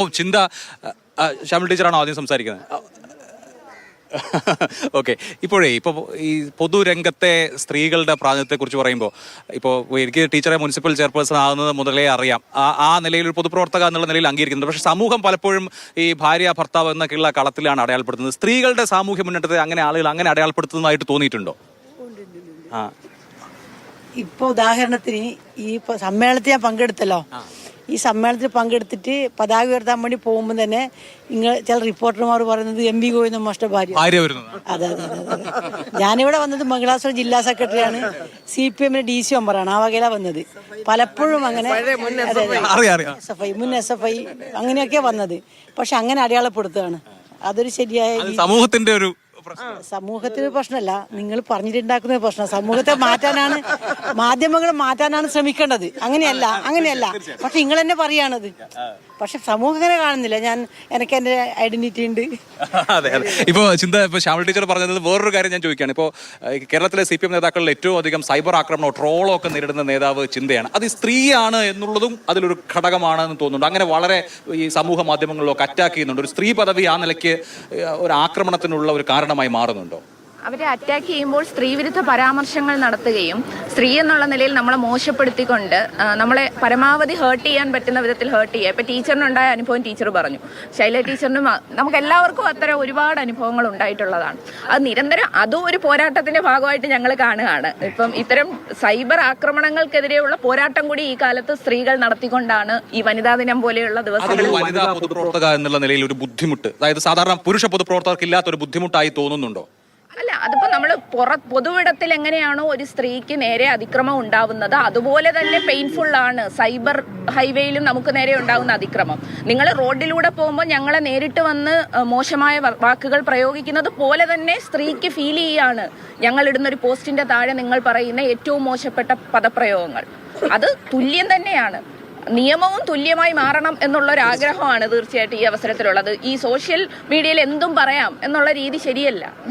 ഓ, ചിന്ത ശ്യാമൽ ടീച്ചറാണോ ആദ്യം സംസാരിക്കുന്നത്? ഓക്കെ. ഇപ്പോഴേ ഇപ്പോൾ ഈ പൊതുരംഗത്തെ സ്ത്രീകളുടെ പ്രാതിനിധ്യത്തെക്കുറിച്ച് പറയുമ്പോൾ ഇപ്പോൾ എനിക്ക് ടീച്ചറെ മുനിസിപ്പൽ ചെയർപേഴ്സൺ ആകുന്നത് മുതലേ അറിയാം. ആ ആ നിലയിൽ ഒരു പൊതുപ്രവർത്തക എന്നുള്ള നിലയിൽ അംഗീകരിക്കുന്നുണ്ട്. പക്ഷേ സമൂഹം പലപ്പോഴും ഈ ഭാര്യ ഭർത്താവ് എന്നൊക്കെയുള്ള കളത്തിലാണ് അടയാളപ്പെടുത്തുന്നത്. സ്ത്രീകളുടെ സാമൂഹ്യ മുന്നേറ്റത്തെ അങ്ങനെ ആളുകൾ അങ്ങനെ അടയാളപ്പെടുത്തുന്നതായിട്ട് തോന്നിയിട്ടുണ്ടോ? ആ. ഇപ്പോൾ ഉദാഹരണത്തിന് ഈ സമ്മേളനത്തിൽ ഞാൻ പങ്കെടുത്തല്ലോ. ഈ സമ്മേളനത്തിൽ പങ്കെടുത്തിട്ട് പതാക ഉയർത്താൻ വേണ്ടി പോകുമ്പോൾ തന്നെ നിങ്ങൾ ചില റിപ്പോർട്ടർമാർ പറയുന്നത് എം വി ഗോവിന്ദ മാഷ്ട ഭാര്യ. അതെ അതെ. ഞാനിവിടെ വന്നത് മംഗളാസുരം ജില്ലാ സെക്രട്ടറിയാണ്. സി പി എമ്മിന്റെ ഡി സി മെമ്പറാണ്. ആ വകയിലാണ് വന്നത്. പലപ്പോഴും അങ്ങനെ എസ് എഫ് ഐ മുൻ എസ് എഫ് ഐ അങ്ങനെയൊക്കെ വന്നത്. പക്ഷെ അങ്ങനെ അടയാളപ്പെടുത്തുകയാണ്. അതൊരു ശരിയായ സമൂഹത്തിന്റെ ഒരു സമൂഹത്തിന് പ്രശ്നമല്ല. നിങ്ങൾ പറഞ്ഞിട്ടുണ്ടാക്കുന്ന പ്രശ്നം. സമൂഹത്തെ മാറ്റാനാണ് മാധ്യമങ്ങൾ മാറ്റാനാണ് ശ്രമിക്കേണ്ടത്. അങ്ങനെയല്ല അങ്ങനെയല്ല. പക്ഷെ നിങ്ങൾ തന്നെ പറയാണത് പക്ഷെ സമൂഹം അങ്ങനെ കാണുന്നില്ല. ഞാൻ എനിക്ക് എന്റെ ഐഡന്റിറ്റി ഉണ്ട്. അതെ അതെ. ഇപ്പോ ചിന്ത ഇപ്പൊ ശ്യാമൾ ടീച്ചർ പറഞ്ഞത് വേറൊരു കാര്യം ഞാൻ ചോദിക്കുകയാണ്. ഇപ്പോൾ കേരളത്തിലെ സി പി എം നേതാക്കളിൽ ഏറ്റവും അധികം സൈബർ ആക്രമണമോ ട്രോളോ ഒക്കെ നേരിടുന്ന നേതാവ് ചിന്തയാണ്. അത് സ്ത്രീയാണ് എന്നുള്ളതും അതിലൊരു ഘടകമാണെന്ന് തോന്നുന്നുണ്ട്. അങ്ങനെ വളരെ ഈ സമൂഹ മാധ്യമങ്ങളിലൊക്കെ അറ്റാക്ക് ചെയ്യുന്നുണ്ട്. ഒരു സ്ത്രീ പദവി ആ നിലയ്ക്ക് ഒരു ആക്രമണത്തിനുള്ള ഒരു കാരണമായി മാറുന്നുണ്ടോ? അവരെ അറ്റാക്ക് ചെയ്യുമ്പോൾ സ്ത്രീവിരുദ്ധ പരാമർശങ്ങൾ നടത്തുകയും സ്ത്രീ എന്നുള്ള നിലയിൽ നമ്മളെ മോശപ്പെടുത്തിക്കൊണ്ട് നമ്മളെ പരമാവധി ഹേർട്ട് ചെയ്യാൻ പറ്റുന്ന വിധത്തിൽ ഹേർട്ട് ചെയ്യുക. ഇപ്പം ടീച്ചറിനുണ്ടായ അനുഭവം ടീച്ചർ പറഞ്ഞു. ശൈല ടീച്ചറിനും നമുക്ക് എല്ലാവർക്കും അത്തരം ഒരുപാട് അനുഭവങ്ങൾ ഉണ്ടായിട്ടുള്ളതാണ്. അത് നിരന്തരം അതും ഒരു പോരാട്ടത്തിന്റെ ഭാഗമായിട്ട് ഞങ്ങൾ കാണുകയാണ്. ഇപ്പം ഇത്തരം സൈബർ ആക്രമണങ്ങൾക്കെതിരെയുള്ള പോരാട്ടം കൂടി ഈ കാലത്ത് സ്ത്രീകൾ നടത്തിക്കൊണ്ടാണ് ഈ വനിതാ ദിനം പോലെയുള്ള ദിവസങ്ങളിൽ വനിതാ പൊതുപ്രവർത്തക എന്നുള്ള നിലയിൽ ഒരു ബുദ്ധിമുട്ട്. അതായത് സാധാരണ പുരുഷ പൊതുപ്രവർത്തകർക്ക് ഇല്ലാത്ത ഒരു ബുദ്ധിമുട്ടായി തോന്നുന്നുണ്ടോ? അല്ല അതിപ്പോ നമ്മൾ പുറ പൊതുവിടത്തിൽ എങ്ങനെയാണോ ഒരു സ്ത്രീക്ക് നേരെ അതിക്രമം ഉണ്ടാവുന്നത് അതുപോലെ തന്നെ പെയിൻഫുൾ ആണ്. സൈബർ ഹൈവേയിലും നമുക്ക് നേരെ ഉണ്ടാകുന്ന അതിക്രമം. നിങ്ങൾ റോഡിലൂടെ പോകുമ്പോൾ ഞങ്ങളെ നേരിട്ട് വന്ന് മോശമായ വാക്കുകൾ പ്രയോഗിക്കുന്നത് പോലെ തന്നെ സ്ത്രീക്ക് ഫീൽ ചെയ്യാണ് ഞങ്ങൾ ഇടുന്ന ഒരു പോസ്റ്റിന്റെ താഴെ നിങ്ങൾ പറയുന്ന ഏറ്റവും മോശപ്പെട്ട പദപ്രയോഗങ്ങൾ. അത് തുല്യം തന്നെയാണ്. നിയമവും തുല്യമായി മാറണം എന്നുള്ള ഒരു ആഗ്രഹമാണ് തീർച്ചയായിട്ടും ഈ അവസരത്തിലുള്ളത്. ഈ സോഷ്യൽ മീഡിയയിൽ എന്തും പറയാം എന്നുള്ള രീതി ശരിയല്ല.